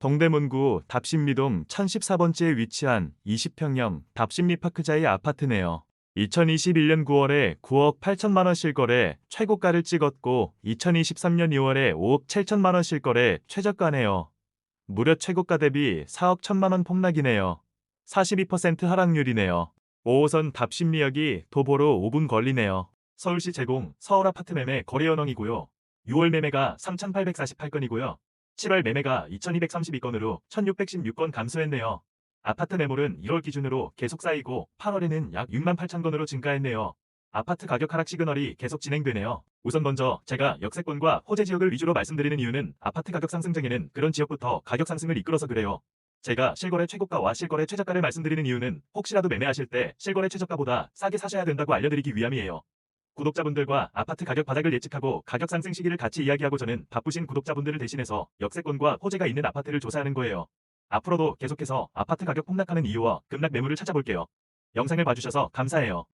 동대문구 답심리동 1014번지에 위치한 20평형 답심리파크자의 아파트네요. 2021년 9월에 9억 8천만 원 실거래 최고가를 찍었고 2023년 2월에 5억 7천만 원 실거래 최저가네요. 무려 최고가 대비 4억 1천만 원 폭락이네요. 42% 하락률이네요. 5호선 답심리역이 도보로 5분 걸리네요. 서울시 제공 서울 아파트 매매 거래 연원이고요. 6월 매매가 3,848건이고요. 7월 매매가 2,232건으로 1,616건 감소했네요. 아파트 매물은 1월 기준으로 계속 쌓이고 8월에는 약 6만 8천 건으로 증가했네요. 아파트 가격 하락 시그널이 계속 진행되네요. 우선 먼저 제가 역세권과 호재 지역을 위주로 말씀드리는 이유는 아파트 가격 상승 중에는 그런 지역부터 가격 상승을 이끌어서 그래요. 제가 실거래 최고가와 실거래 최저가를 말씀드리는 이유는 혹시라도 매매하실 때 실거래 최저가보다 싸게 사셔야 된다고 알려드리기 위함이에요. 구독자분들과 아파트 가격 바닥을 예측하고 가격 상승 시기를 같이 이야기하고 저는 바쁘신 구독자분들을 대신해서 역세권과 호재가 있는 아파트를 조사하는 거예요. 앞으로도 계속해서 아파트 가격 폭락하는 이유와 급락 매물을 찾아볼게요. 영상을 봐주셔서 감사해요.